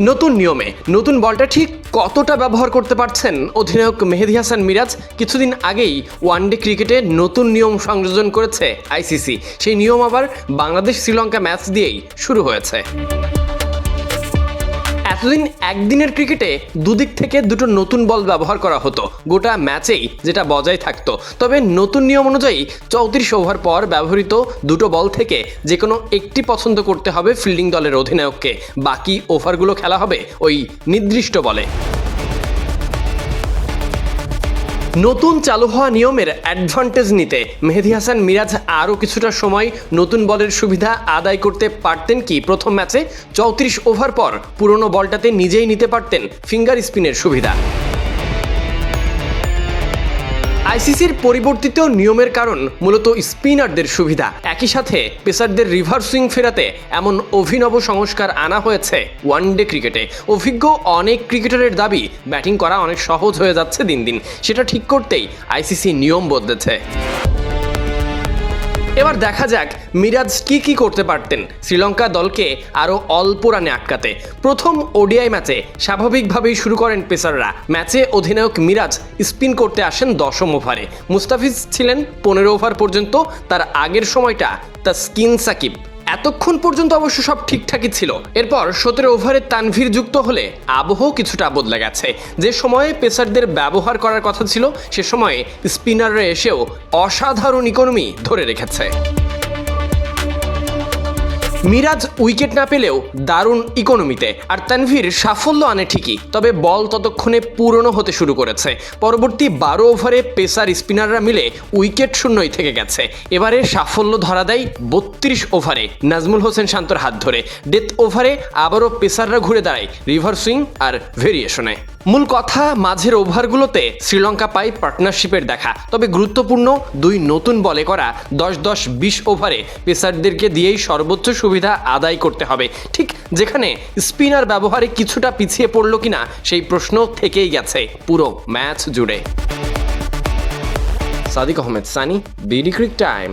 নতুন নিয়মে নতুন বলটা ঠিক কতটা ব্যবহার করতে পারছেন অধিনায়ক মেহেদি হাসান মিরাজ? কিছুদিন আগেই ওয়ানডে ক্রিকেটে নতুন নিয়ম সংযোজন করেছে আইসিসি। সেই নিয়ম আবার বাংলাদেশ শ্রীলঙ্কা ম্যাচ দিয়েই শুরু হয়েছে। এতদিন একদিনের ক্রিকেটে দুদিক থেকে দুটো নতুন বল ব্যবহার করা হতো। গোটা ম্যাচেই যেটা বজায় থাকতো। তবে নতুন নিয়ম অনুযায়ী চৌত্রিশ ওভার পর ব্যবহৃত দুটো বল থেকে যে কোনো একটি পছন্দ করতে হবে ফিল্ডিং দলের অধিনায়ককে। বাকি ওভারগুলো খেলা হবে ওই নির্দিষ্ট বলে। নতুন চালু হওয়া নিয়মের অ্যাডভান্টেজ নিতে মেহেদি হাসান, মিরাজ আরও কিছুটা সময় নতুন বলের সুবিধা আদায় করতে পারতেন কি? প্রথম ম্যাচে চৌত্রিশ ওভার পর পুরনো বলটাতে নিজেই নিতে পারতেন ফিঙ্গার স্পিনের সুবিধা। আইসিসির পরিবর্তিত নিয়মের কারণ মূলত স্পিনারদের সুবিধা। একই সাথে পেসারদের রিভার সুইং ফেরাতে এমন অভিনব সংস্কার আনা হয়েছে ওয়ানডে ক্রিকেটে। অভিজ্ঞ অনেক ক্রিকেটারের দাবি, ব্যাটিং করা অনেক সহজ হয়ে যাচ্ছে দিন দিন। সেটা ঠিক করতেই আইসিসি নিয়ম বদলেছে। এবার দেখা যাক মিরাজ কি কি করতে পারতেন। শ্রীলঙ্কা দলকে আরও অল্প রানে আটকাতে। প্রথম ওডিআই ম্যাচে স্বাভাবিকভাবেই শুরু করেন পেসাররা। ম্যাচে অধিনায়ক মিরাজ স্পিন করতে আসেন দশম ওভারে। মুস্তাফিজ ছিলেন পনেরো ওভার পর্যন্ত, তার আগের সময়টা তা স্কিন সাকিব। এতক্ষণ পর্যন্ত অবশ্য সব ঠিকঠাকই ছিল। এরপর সতেরো ওভারে তানভীর যুক্ত হলে আবহ কিছুটা বদলে গেছে। যে সময়ে পেসারদের ব্যবহার করার কথা ছিল, সে সময়ে স্পিনাররা এসেও অসাধারণ ইকোনমি ধরে রেখেছে। মিরাজ উইকেট না পেলেও দারুণ ইকোনমিতে, আর তানভীর সাফল্য আনে ঠিকই, তবে বল ততক্ষণে পুরনো হতে শুরু করেছে। পরবর্তী বারো ওভারে পেসার স্পিনাররা মিলে উইকেট শূন্যই থেকে গেছে। এবারে সাফল্য ধরা দেয় বত্রিশ ওভারে, নাজমুল হোসেন শান্তর হাত ধরে। ডেথ ওভারে আবারও পেসাররা ঘুরে দাঁড়ায়, রিভার সুইং আর ভেরিয়েশনে। মূল কথা, মাঝের ওভারগুলোতে শ্রীলঙ্কা পায় পার্টনারশিপের দেখা। তবে গুরুত্বপূর্ণ দুই নতুন বলে করা দশ দশ বিশ ওভারে পেসারদেরকে দিয়েই সর্বোচ্চ সুবিধা আদায় করতে হবে। ঠিক যেখানে স্পিনার ব্যবহারে কিছুটা পিছিয়ে পড়ল কিনা, সেই প্রশ্ন থেকেই গেছে পুরো ম্যাচ জুড়ে। Sadiq Ahmed, Sunny, BD cric time.